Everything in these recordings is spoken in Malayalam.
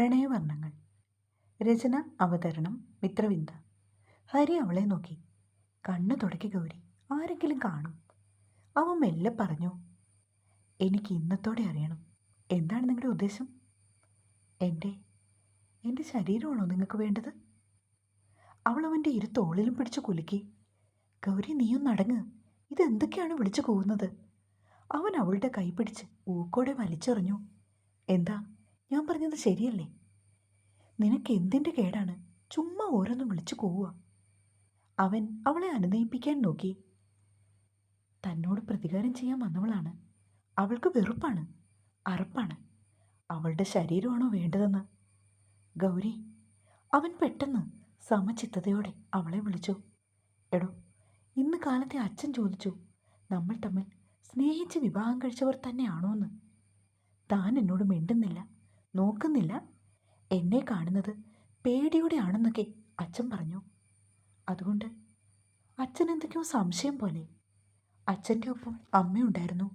പ്രണയവർണങ്ങൾ. രചന അവതരണം മിത്രവിന്ദ. ഹരി അവളെ നോക്കി. കണ്ണു തുടക്കി ഗൗരി. ആരെങ്കിലും കാണും. അവൻ മെല്ലെ പറഞ്ഞു എനിക്ക് ഇന്നത്തോടെ അറിയണം. എന്താണ് നിങ്ങളുടെ ഉദ്ദേശം? എന്റെ എന്റെ ശരീരമാണോ നിങ്ങൾക്ക് വേണ്ടത്? അവൾ അവന്റെ ഇരു തോളിലും പിടിച്ച് കുലുക്കി. ഗൗരി നീയൊന്നടങ്ങ് ഇതെന്തൊക്കെയാണ് വിളിച്ചു കൂവുന്നത്? അവൻ അവളുടെ കൈ പിടിച്ച് ഊക്കോടെ വലിച്ചെറിഞ്ഞു. എന്താ? ഞാൻ പറഞ്ഞത് ശരിയല്ലേ? നിനക്ക് എന്തിന്റെ കേടാണ്? ചുമ്മാ ഓരോന്നും വിളിച്ചു പോവുക. അവൻ അവളെ അനുനയിപ്പിക്കാൻ നോക്കി. തന്നോട് പ്രതികാരം ചെയ്യാൻ വന്നവളാണ്. അവൾക്ക് വെറുപ്പാണ്. അറപ്പാണ്. അവളുടെ ശരീരമാണോ വേണ്ടതെന്ന്. ഗൗരി അവൻ പെട്ടെന്ന് സമചിത്തതയോടെ അവളെ വിളിച്ചു. എടോ ഇന്ന് കാലത്തെ അച്ഛൻ ചോദിച്ചു നമ്മൾ തമ്മിൽ സ്നേഹിച്ച് വിവാഹം കഴിച്ചവർ തന്നെയാണോ എന്ന് താൻ എന്നോട് മിണ്ടുന്നില്ല. നോക്കുന്നില്ല. എന്നെ കാണുന്നത് പേടിയോടെ ആണെന്നൊക്കെ അച്ഛൻ പറഞ്ഞു. അതുകൊണ്ട് അച്ഛൻ എന്തൊക്കെയോ സംശയം പോലെ. അച്ഛന്റെ ഒപ്പം അമ്മയുണ്ടായിരുന്നു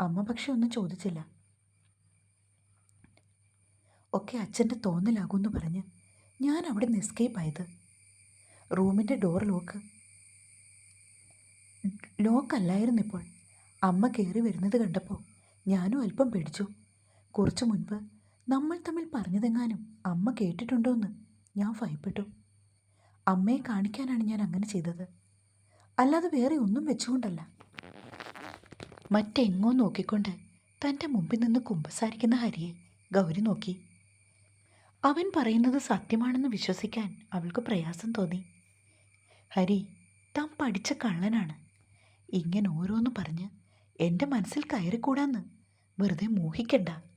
അമ്മ പക്ഷെ ഒന്നും ചോദിച്ചില്ല. ഒക്കെ അച്ഛന്റെ തോന്നലാകുമെന്ന് പറഞ്ഞ് ഞാൻ അവിടെ നിന്ന് എസ്കേപ്പ് ആയത്. റൂമിന്റെ ഡോർ ലോക്ക് ലോക്കല്ലായിരുന്നിപ്പോൾ അമ്മ കയറി വരുന്നത് കണ്ടപ്പോൾ ഞാനും അല്പം പേടിച്ചു. കുറച്ചു മുൻപ് നമ്മൾ തമ്മിൽ പറഞ്ഞതെങ്ങാനും അമ്മ കേട്ടിട്ടുണ്ടോ എന്ന് ഞാൻ ഭയപ്പെട്ടു. അമ്മയെ കാണിക്കാനാണ് ഞാൻ അങ്ങനെ ചെയ്തത്. അല്ലാതെ വേറെ ഒന്നും വെച്ചുകൊണ്ടല്ല. മറ്റെങ്ങോ നോക്കിക്കൊണ്ട് തന്റെ മുമ്പിൽ നിന്ന് കുമ്പസാരിക്കുന്ന ഹരിയെ ഗൗരി നോക്കി. അവൻ പറയുന്നത് സത്യമാണെന്ന് വിശ്വസിക്കാൻ അവൾക്ക് പ്രയാസം തോന്നി. ഹരി താൻ പഠിച്ച കള്ളനാണ്. ഇങ്ങനെ ഓരോന്ന് പറഞ്ഞ് എന്റെ മനസ്സിൽ കയറിക്കൂടാന്ന് വെറുതെ മോഹിക്കണ്ട.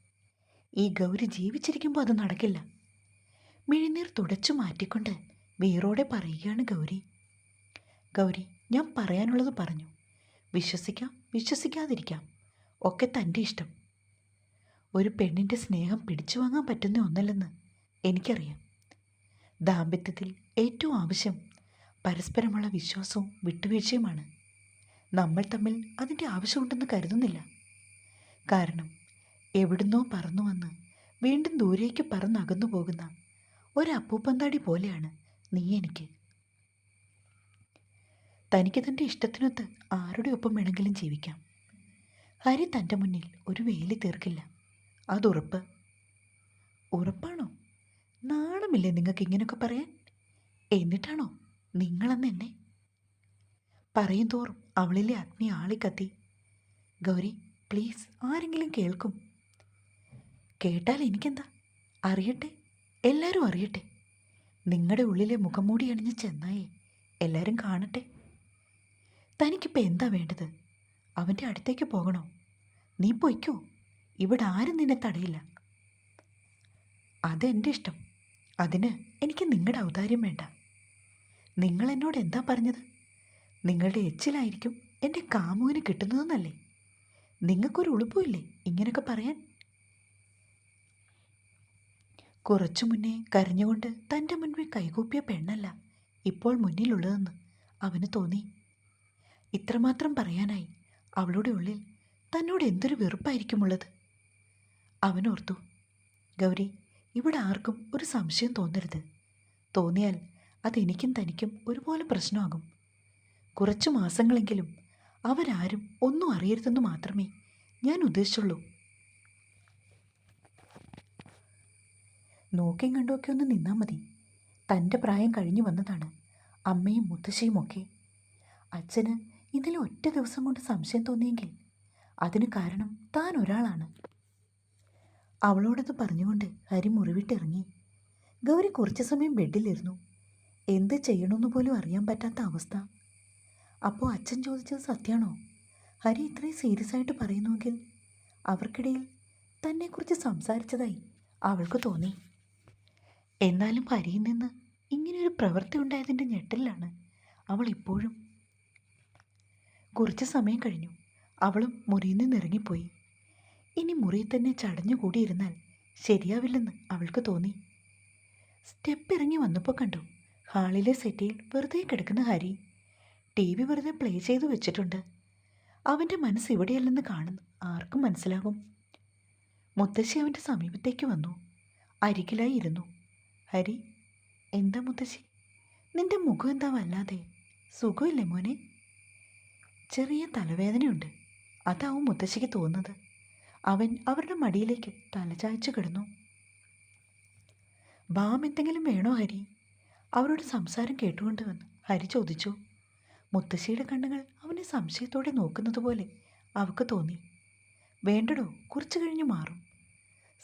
ഈ ഗൗരി ജീവിച്ചിരിക്കുമ്പോൾ അത് നടക്കില്ല. മിഴിനീർ തുടച്ചു മാറ്റിക്കൊണ്ട് വീറോടെ പറയുകയാണ് ഗൗരി. ഗൗരി ഞാൻ പറയാനുള്ളത് പറഞ്ഞു. വിശ്വസിക്കാം വിശ്വസിക്കാതിരിക്കാം. ഒക്കെ തന്റെ ഇഷ്ടം. ഒരു പെണ്ണിന്റെ സ്നേഹം പിടിച്ചു വാങ്ങാൻ പറ്റുന്ന ഒന്നല്ലെന്ന് എനിക്കറിയാം. ദാമ്പത്യത്തിൽ ഏറ്റവും ആവശ്യം പരസ്പരമുള്ള വിശ്വാസവും വിട്ടുവീഴ്ചയുമാണ്. നമ്മൾ തമ്മിൽ അതിന്റെ ആവശ്യമുണ്ടെന്ന് കരുതുന്നില്ല. കാരണം എവിടുന്നോ പറന്നു വന്ന്. വീണ്ടും ദൂരേക്ക് പറന്നകന്നു പോകുന്ന ഒരപ്പൂപ്പന്താടി പോലെയാണ് നീ എനിക്ക്. തനിക്ക് തന്റെ ഇഷ്ടത്തിനൊത്ത് ആരുടെ ഒപ്പം വേണമെങ്കിലും ജീവിക്കാം. ഹരി തന്റെ മുന്നിൽ ഒരു വേലി തീർക്കില്ല. അതുറപ്പ്. ഉറപ്പാണോ? നാണമില്ലേ നിങ്ങൾക്ക് ഇങ്ങനെയൊക്കെ പറയാൻ? എന്നിട്ടാണോ നിങ്ങളെന്ന് എന്നെ? പറയും തോറും അവളിലെ അഗ്നി ആളിക്കത്തി. ഗൗരി പ്ലീസ് ആരെങ്കിലും കേൾക്കും. കേട്ടാൽ എനിക്കെന്താ? അറിയട്ടെ. എല്ലാവരും അറിയട്ടെ. നിങ്ങളുടെ ഉള്ളിലെ മുഖംമൂടി അണിഞ്ഞ ചെന്നായി എല്ലാവരും കാണട്ടെ. തനിക്കിപ്പോൾ എന്താ വേണ്ടത്? അവന്റെ അടുത്തേക്ക് പോകണോ? നീ പൊയ്ക്കോ. ഇവിടെ ആരും നിന്നെ തടയില്ല. അതെന്റെ ഇഷ്ടം. അതിന് എനിക്ക് നിങ്ങളുടെ ഔദാര്യം വേണ്ട. നിങ്ങൾ എന്നോട് എന്താ പറഞ്ഞത്? നിങ്ങളുടെ എച്ചിലായിരിക്കും എന്റെ കാമുവിന് കിട്ടുന്നതെന്നല്ലേ? നിങ്ങൾക്കൊരു ഉളുപ്പുമില്ലേ ഇങ്ങനെയൊക്കെ പറയാൻ? കുറച്ചു മുന്നേ കരഞ്ഞുകൊണ്ട് തന്റെ മുൻപിൽ കൈകൂപ്പിയ പെണ്ണല്ല ഇപ്പോൾ മുന്നിലുള്ളതെന്ന് അവന് തോന്നി. ഇത്രമാത്രം പറയാനായി അവളുടെ ഉള്ളിൽ തന്നോട് എന്തൊരു വെറുപ്പായിരിക്കുമുള്ളത്? അവനോർത്തു ഗൗരി ഇവിടെ ആർക്കും ഒരു സംശയം തോന്നരുത്. തോന്നിയാൽ അതെനിക്കും തനിക്കും ഒരുപോലെ പ്രശ്നമാകും. കുറച്ചു മാസങ്ങളെങ്കിലും അവരാരും ഒന്നും അറിയരുതെന്ന് മാത്രമേ ഞാൻ ഉദ്ദേശിച്ചുള്ളൂ. നോക്കിയും കണ്ടുമൊക്കെ ഒന്ന് നിന്നാൽ മതി. തന്റെ പ്രായം കഴിഞ്ഞു വന്നതാണ്. അമ്മയും മുത്തശ്ശിയും ഒക്കെ. അച്ഛന് ഇതിൽ ഒറ്റ ദിവസം കൊണ്ട് സംശയം തോന്നിയെങ്കിൽ അതിന് കാരണം താൻ ഒരാളാണ്. അവളോടത് പറഞ്ഞുകൊണ്ട് ഹരി മുറിവിട്ടിറങ്ങി. ഗൗരി കുറച്ചു സമയം ബെഡിലിരുന്നു. എന്ത് ചെയ്യണമെന്ന് പോലും അറിയാൻ പറ്റാത്ത അവസ്ഥ. അപ്പോൾ അച്ഛൻ ചോദിച്ചത് സത്യമാണോ ഹരി ഇത്രയും സീരിയസ് ആയിട്ട് പറയുന്നുവെങ്കിൽ അവർക്കിടയിൽ തന്നെക്കുറിച്ച് സംസാരിച്ചതായി അവൾക്ക് തോന്നി. എന്നാലും ഹരിയിൽ നിന്ന് ഇങ്ങനെയൊരു പ്രവൃത്തി ഉണ്ടായതിന്റെ ഞെട്ടലിലാണ് അവൾ ഇപ്പോഴും. കുറച്ച് സമയം കഴിഞ്ഞു. അവളും മുറിയിൽ നിന്ന് ഇറങ്ങിപ്പോയി. ഇനി മുറിയിൽ തന്നെ ചടഞ്ഞുകൂടിയിരുന്നാൽ ശരിയാവില്ലെന്ന് അവൾക്ക് തോന്നി. സ്റ്റെപ്പ് ഇറങ്ങി വന്നപ്പോൾ കണ്ടു ഹാളിലെ സെറ്റിയിൽ വെറുതെ കിടക്കുന്ന ഹരി ടി വി വെറുതെ പ്ലേ ചെയ്തു വെച്ചിട്ടുണ്ട്. അവന്റെ മനസ്സ് ഇവിടെയല്ലെന്ന് കാണുന്നു ആർക്കും മനസ്സിലാകും. മുത്തശ്ശി അവന്റെ സമീപത്തേക്ക് വന്നു. അരികിലായി ഇരുന്നു. ഹരി എന്താ മുത്തശ്ശി? നിന്റെ മുഖം എന്താ വല്ലാതെ? സുഖമില്ലേ മോനെ? ചെറിയ തലവേദനയുണ്ട്. അതാവും മുത്തശ്ശിക്ക് തോന്നുന്നത്. അവൻ അവരുടെ മടിയിലേക്ക് തലചായ്ച്ചു കിടന്നു. ബാം എന്തെങ്കിലും വേണോ ഹരി? അവരുടെ സംസാരം കേട്ടുകൊണ്ട് വന്ന് ഹരി ചോദിച്ചു. മുത്തശ്ശിയുടെ കണ്ണുകൾ അവനെ സംശയത്തോടെ നോക്കുന്നത് പോലെ അവൾക്ക് തോന്നി. വേണ്ടടോ കുറച്ചു കഴിഞ്ഞ് മാറും.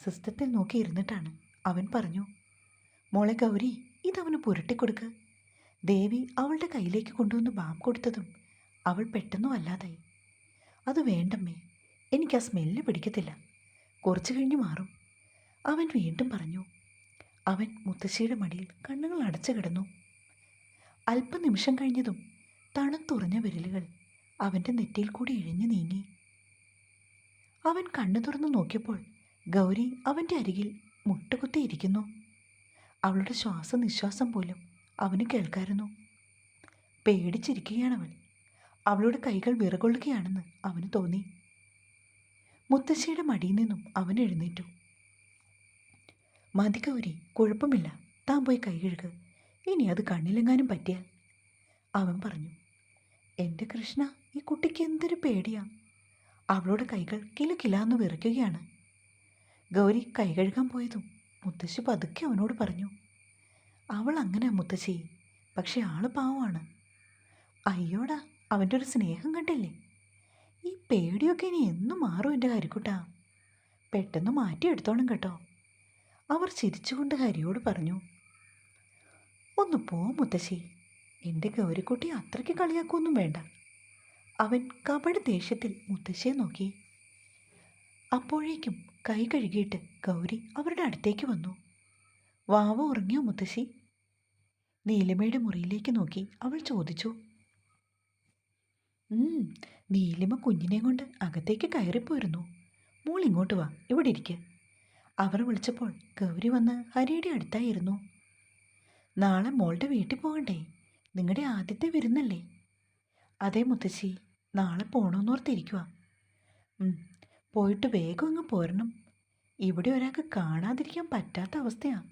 സിസ്റ്റത്തിൽ നോക്കി ഇരുന്നിട്ടാണ് അവൻ പറഞ്ഞു. മോളെ ഗൗരി ഇതവന് പുരട്ടിക്കൊടുക്ക്. ദേവി അവളുടെ കയ്യിലേക്ക് കൊണ്ടുവന്ന് ബാം കൊടുത്തതും അവൾ പെട്ടെന്നും അല്ലാതായി അത് വേണ്ടമ്മേ എനിക്ക് ആ സ്മെല്ല് പിടിക്കത്തില്ല. കുറച്ചു കഴിഞ്ഞ് മാറും. അവൻ വീണ്ടും പറഞ്ഞു. അവൻ മുത്തശ്ശിയുടെ മടിയിൽ കണ്ണുകൾ അടച്ചു കിടന്നു. അല്പനിമിഷം കഴിഞ്ഞതും തണുത്തുറഞ്ഞ വിരലുകൾ അവന്റെ നെറ്റിയിൽ കൂടി ഇഴഞ്ഞു നീങ്ങി. അവൻ കണ്ണു തുറന്നു നോക്കിയപ്പോൾ ഗൗരി അവന്റെ അരികിൽ മുട്ടുകുത്തിയിരിക്കുന്നു. അവളുടെ ശ്വാസനിശ്വാസം പോലും അവന് കേൾക്കായിരുന്നു. പേടിച്ചിരിക്കുകയാണവൻ. അവളുടെ കൈകൾ വിറകൊള്ളുകയാണെന്ന് അവന് തോന്നി. മുത്തശ്ശിയുടെ മടിയിൽ നിന്നും അവൻ എഴുന്നേറ്റു. മതി കൗരി കുഴപ്പമില്ല. താൻ പോയി കൈ കഴുക. ഇനി അത് കണ്ണിലെങ്ങാനും പറ്റിയാൽ? അവൻ പറഞ്ഞു. എന്റെ കൃഷ്ണ ഈ കുട്ടിക്ക് എന്തൊരു പേടിയാ. അവളുടെ കൈകൾ കിലുകിലാന്ന് വിറയ്ക്കുകയാണ്. ഗൗരി കൈ കഴുകാൻ പോയതും മുത്തശ്ശി പതുക്കെ അവനോട് പറഞ്ഞു അവൾ അങ്ങനെ മുത്തശ്ശി പക്ഷേ ആൾ പാവമാണ്. അയ്യോടാ അവന്റെ ഒരു സ്നേഹം കണ്ടില്ലേ? ഈ പേടിയൊക്കെ ഇനി എന്നും മാറും എന്റെ കരിക്കുട്ടാ. പെട്ടെന്ന് മാറ്റിയെടുത്തോണം കേട്ടോ. അവർ ചിരിച്ചുകൊണ്ട് ഹരിയോട് പറഞ്ഞു ഒന്ന് പോ മുത്തശ്ശി എന്റെ ഗൗരിക്കുട്ടി അത്രയ്ക്ക് കളിയാക്കൊന്നും വേണ്ട. അവൻ കപട ദേഷ്യത്തിൽ മുത്തശ്ശിയെ നോക്കി. അപ്പോഴേക്കും കൈ കഴുകിയിട്ട് ഗൗരി അവരുടെ അടുത്തേക്ക് വന്നു. വാവ ഉറങ്ങിയോ മുത്തശ്ശി? നീലിമയുടെ മുറിയിലേക്ക് നോക്കി അവൾ ചോദിച്ചു. "ഉം, നീലിമ കുഞ്ഞിനെ കൊണ്ട് അകത്തേക്ക് കയറിപ്പോയിരുന്നു. മോൾ ഇങ്ങോട്ട് വാ ഇവിടെ ഇരിക്ക്. അവർ വിളിച്ചപ്പോൾ ഗൗരി വന്ന് ഹരിയുടെ അടുത്തായിരുന്നു. നാളെ മോളുടെ വീട്ടിൽ പോകണ്ടേ? നിങ്ങളുടെ ആദ്യത്തെ വരുന്നല്ലേ? അതേ മുത്തശ്ശി നാളെ പോകണമെന്നോർത്തിരിക്കുക പോയിട്ട് വേഗം അങ്ങ് പോരണം. ഇവിടെ ഒരാൾക്ക് കാണാതിരിക്കാൻ പറ്റാത്ത അവസ്ഥയാണ്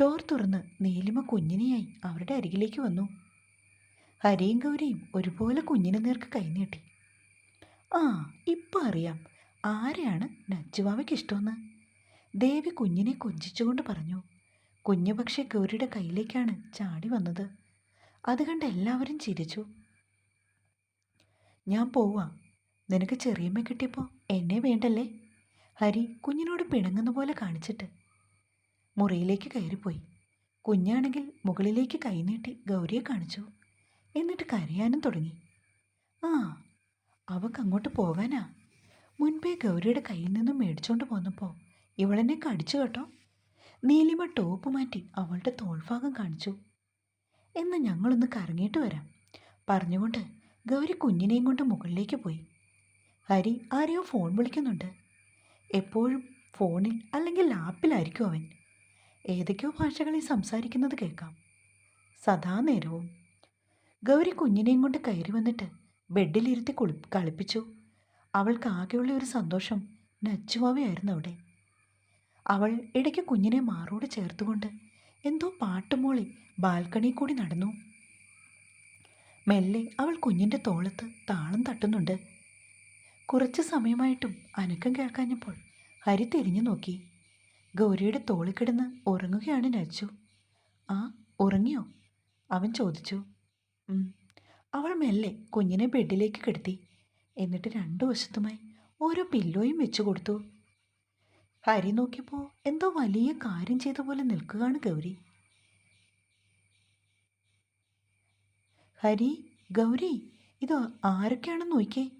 ഡോർ തുറന്ന് നീലിമ കുഞ്ഞിനെയായി അവരുടെ അരികിലേക്ക് വന്നു. ഹരിയും ഗൗരിയും ഒരുപോലെ കുഞ്ഞിനെ നേർക്ക് കൈനീട്ടി ആ ഇപ്പം അറിയാം ആരെയാണ് നച്ചുവാവയ്ക്ക് ഇഷ്ടമെന്ന്. ദേവി കുഞ്ഞിനെ കൊഞ്ചിച്ചുകൊണ്ട് പറഞ്ഞു കുഞ്ഞു പക്ഷേ ഗൗരിയുടെ കയ്യിലേക്കാണ് ചാടി വന്നത്. അത് കണ്ട് എല്ലാവരും ചിരിച്ചു. ഞാൻ പോവാ. നിനക്ക് ചെറിയമ്മ കിട്ടിയപ്പോൾ എന്നെ വേണ്ടല്ലേ? ഹരി കുഞ്ഞിനോട് പിണങ്ങുന്ന പോലെ കാണിച്ചിട്ട്. മുറിയിലേക്ക് കയറിപ്പോയി. കുഞ്ഞാണെങ്കിൽ മുകളിലേക്ക് കൈനീട്ടി ഗൗരിയെ കാണിച്ചു. എന്നിട്ട് കരയാനും തുടങ്ങി. ആ അവക്ക് അങ്ങോട്ട് പോകാനാ. മുൻപേ ഗൗരിയുടെ കയ്യിൽ നിന്നും മേടിച്ചുകൊണ്ട് പോന്നപ്പോൾ ഇവളെന്നെ കടിച്ചു കേട്ടോ. നീലിമ ടോപ്പ് മാറ്റി അവളുടെ തോൾഭാഗം കാണിച്ചു. എന്ന് ഞങ്ങളൊന്ന് കറങ്ങിയിട്ട് വരാം. പറഞ്ഞുകൊണ്ട് ഗൗരി കുഞ്ഞിനെയും കൊണ്ട് മുകളിലേക്ക് പോയി. ഹരി ആരെയോ ഫോൺ വിളിക്കുന്നുണ്ട്. എപ്പോഴും ഫോണിൽ അല്ലെങ്കിൽ ലാപ്പിലായിരിക്കും അവൻ. ഏതൊക്കെയോ ഭാഷകളിൽ സംസാരിക്കുന്നത് കേൾക്കാം. സദാ നേരവും ഗൗരി കുഞ്ഞിനെയും കൊണ്ട് കയറി വന്നിട്ട് ബെഡിലിരുത്തി കുളി കളിപ്പിച്ചു. അവൾക്ക് ആകെയുള്ള ഒരു സന്തോഷം നച്ചുവാവയായിരുന്നു അവിടെ. അവൾ ഇടയ്ക്ക് കുഞ്ഞിനെ മാറോട് ചേർത്തുകൊണ്ട് എന്തോ പാട്ടുമോളി ബാൽക്കണി കൂടി നടന്നു. മെല്ലെ അവൾ കുഞ്ഞിന്റെ തോളത്ത് താളം തട്ടുന്നുണ്ട്. കുറച്ച് സമയമായിട്ടും അനക്കം കേൾക്കാഞ്ഞപ്പോൾ ഹരി തിരിഞ്ഞു നോക്കി. ഗൗരിയുടെ തോളിൽ കിടന്ന് ഉറങ്ങുകയാണ് നച്ചു ആ ഉറങ്ങിയോ? അവൻ ചോദിച്ചു. അവൾ മെല്ലെ കുഞ്ഞിനെ ബെഡിലേക്ക് കിടത്തി. എന്നിട്ട് രണ്ടു വശത്തുമായി ഓരോ പില്ലോയും വെച്ചു കൊടുത്തു. ഹരി നോക്കിയപ്പോൾ എന്തോ വലിയ കാര്യം ചെയ്ത പോലെ നിൽക്കുകയാണ് ഗൗരി. ഹരി ഗൗരി ഇത് ആരൊക്കെയാണെന്ന് നോക്കിയേ.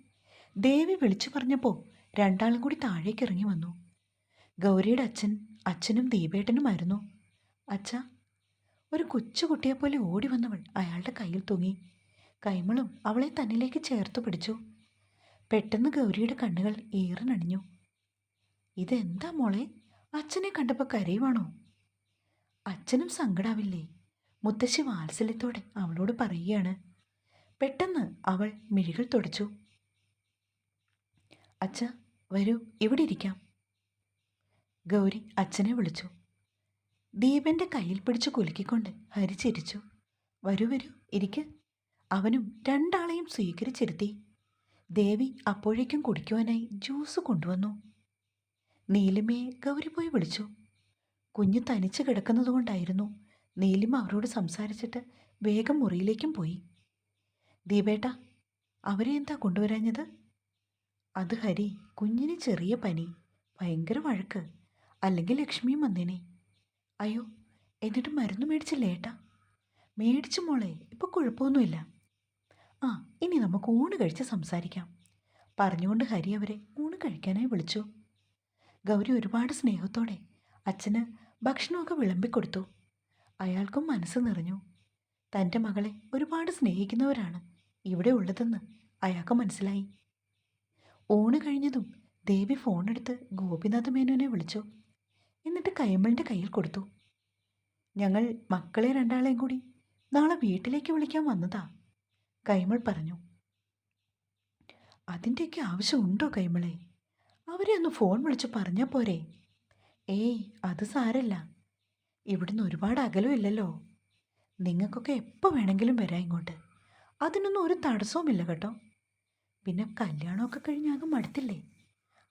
ദേവി വിളിച്ചു പറഞ്ഞപ്പോൾ രണ്ടാളും കൂടി താഴേക്ക് ഇറങ്ങി വന്നു. ഗൗരിയുടെ അച്ഛൻ അച്ഛനും ദീപേട്ടനുമായിരുന്നു അച്ഛ ഒരു കൊച്ചുകുട്ടിയെപ്പോലെ ഓടി വന്നവൾ അയാളുടെ കയ്യിൽ തൂങ്ങി. കൈമളും അവളെ തന്നിലേക്ക് ചേർത്ത് പിടിച്ചു. പെട്ടെന്ന് ഗൗരിയുടെ കണ്ണുകൾ ഈറനണിഞ്ഞു ഇതെന്താ മോളെ? അച്ഛനെ കണ്ടപ്പോൾ കരയുവാണോ? അച്ഛനും സങ്കടാവില്ലേ? മുത്തശ്ശി വാത്സല്യത്തോടെ അവളോട് പറയുകയാണ്. പെട്ടെന്ന് അവൾ മിഴികൾ തുടച്ചു. അച്ഛ വരൂ ഇവിടെ ഇരിക്കാം. ഗൗരി അച്ഛനെ വിളിച്ചു. ദീപന്റെ കയ്യിൽ പിടിച്ച് കുലുക്കിക്കൊണ്ട് ഹരി ചിരിച്ചു. വരൂ വരൂ ഇരിക്ക്. അവനും രണ്ടാളെയും സ്വീകരിച്ചിരുത്തി. ദേവി അപ്പോഴേക്കും കുടിക്കുവാനായി ജ്യൂസ് കൊണ്ടുവന്നു. നീലിമയെ ഗൗരി പോയി വിളിച്ചു. കുഞ്ഞ് തനിച്ച് കിടക്കുന്നതുകൊണ്ടായിരുന്നു നീലിമ അവരോട് സംസാരിച്ചിട്ട് വേഗം മുറിയിലേക്കും പോയി. ദീപേട്ട അവരെ എന്താ കൊണ്ടുവരാഞ്ഞത്? അത് ഹരി കുഞ്ഞിന് ചെറിയ പനി ഭയങ്കര വഴക്ക് അല്ലെങ്കിൽ ലക്ഷ്മിയും വന്നേനെ അയ്യോ എന്നിട്ട് മരുന്ന് മേടിച്ചില്ലേ ഏട്ടാ? മേടിച്ചു മോളെ ഇപ്പോൾ കുഴപ്പമൊന്നുമില്ല. ആ ഇനി നമുക്ക് ഊണ് കഴിച്ച് സംസാരിക്കാം. പറഞ്ഞുകൊണ്ട് ഹരി അവരെ ഊണ് കഴിക്കാനായി വിളിച്ചു. ഗൗരി ഒരുപാട് സ്നേഹത്തോടെ അച്ഛന് ഭക്ഷണമൊക്കെ വിളമ്പിക്കൊടുത്തു. അയാൾക്കും മനസ്സ് നിറഞ്ഞു. തന്റെ മകളെ ഒരുപാട് സ്നേഹിക്കുന്നവരാണ് ഇവിടെ ഉള്ളതെന്ന് അയാൾക്ക് മനസ്സിലായി. ഊണ് കഴിഞ്ഞതും ദേവി ഫോണെടുത്ത് ഗോപിനാഥ് മേനോനെ വിളിച്ചു. എന്നിട്ട് കൈമളിന്റെ കയ്യിൽ കൊടുത്തു. ഞങ്ങൾ മക്കളെ രണ്ടാളെയും കൂടി നാളെ വീട്ടിലേക്ക് വിളിക്കാൻ വന്നതാ കൈമൾ പറഞ്ഞു. അതിന്റെയൊക്കെ ആവശ്യമുണ്ടോ കൈമളെ? അവരെ ഒന്ന് ഫോൺ വിളിച്ച് പറഞ്ഞാൽ പോരെ. ഏയ് അത് സാരല്ല. ഇവിടുന്ന് ഒരുപാട് അകലുമില്ലല്ലോ നിങ്ങൾക്കൊക്കെ എപ്പോൾ വേണമെങ്കിലും വരാം ഇങ്ങോട്ട്. അതിനൊന്നും ഒരു തടസ്സവുമില്ല കേട്ടോ. പിന്നെ കല്യാണമൊക്കെ കഴിഞ്ഞ് അങ്ങ് മടുത്തില്ലേ?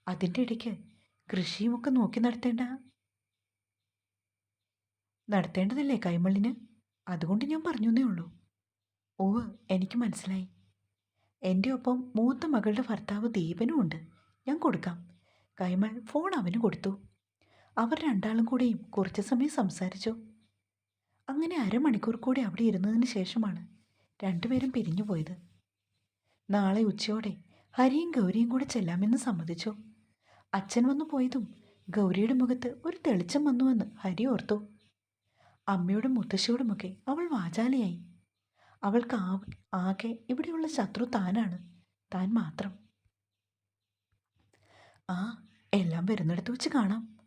അതിന്റെ ഇടയ്ക്ക് കൃഷിയുമൊക്കെ നോക്കി നടത്തേണ്ട. നടത്തേണ്ടതല്ലേ കൈമള്ളിന്? അതുകൊണ്ട് ഞാൻ പറഞ്ഞു എന്നേ ഉള്ളൂ. ഓവ് എനിക്ക് മനസ്സിലായി. എന്റെ ഒപ്പം മൂത്ത മകളുടെ ഭർത്താവ് ദീപനും ഉണ്ട്. ഞാൻ കൊടുക്കാം. കൈമൾ ഫോൺ അവന് കൊടുത്തു. അവർ രണ്ടാളും കൂടെയും കുറച്ച് സമയം സംസാരിച്ചു. അങ്ങനെ അരമണിക്കൂർ കൂടി അവിടെ ഇരുന്നതിന് ശേഷമാണ് രണ്ടുപേരും പിരിഞ്ഞു പോയത് നാളെ ഉച്ചയോടെ ഹരിയും ഗൗരിയും കൂടെ ചെല്ലാമെന്ന് സമ്മതിച്ചു. അച്ഛൻ വന്നു പോയതും ഗൗരിയുടെ മുഖത്ത് ഒരു തെളിച്ചം വന്നുവെന്ന് ഹരി ഓർത്തു. അമ്മയോടും മുത്തശ്ശിയോടുമൊക്കെ അവൾ വാചാലയായി. അവൾക്ക് ആകെ ഇവിടെയുള്ള ശത്രു താനാണ് താൻ മാത്രം. ആ എല്ലാം വരുന്നിടത്ത് വെച്ച് കാണാം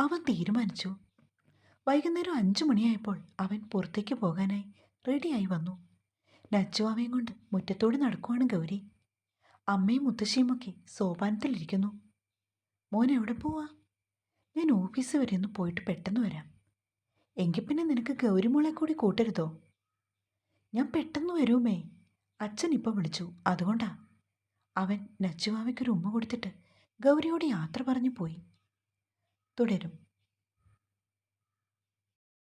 അവൻ തീരുമാനിച്ചു. വൈകുന്നേരം അഞ്ചു മണിയായപ്പോൾ അവൻ പുറത്തേക്ക് പോകാനായി റെഡിയായി വന്നു. നച്ചുവാവയും കൊണ്ട് മുറ്റത്തോട് നടക്കുവാണ് ഗൗരി. അമ്മയും മുത്തശ്ശിയുമൊക്കെ സോപാനത്തിലിരിക്കുന്നു മോൻ എവിടെ പോവാ? ഞാൻ ഓഫീസ് വരെ ഒന്ന് പോയിട്ട് പെട്ടെന്ന് വരാം. എങ്കിൽ പിന്നെ നിനക്ക് ഗൗരി ഗൗരിമോളെ കൂടി കൂട്ടരുതോ? ഞാൻ പെട്ടെന്ന് വരുമേ. അച്ഛൻ ഇപ്പം വിളിച്ചു. അതുകൊണ്ടാ. അവൻ നച്ചുവാവയ്ക്കൊരു ഉമ്മ കൊടുത്തിട്ട് ഗൗരിയോട് യാത്ര പറഞ്ഞു പോയി. തുടരും.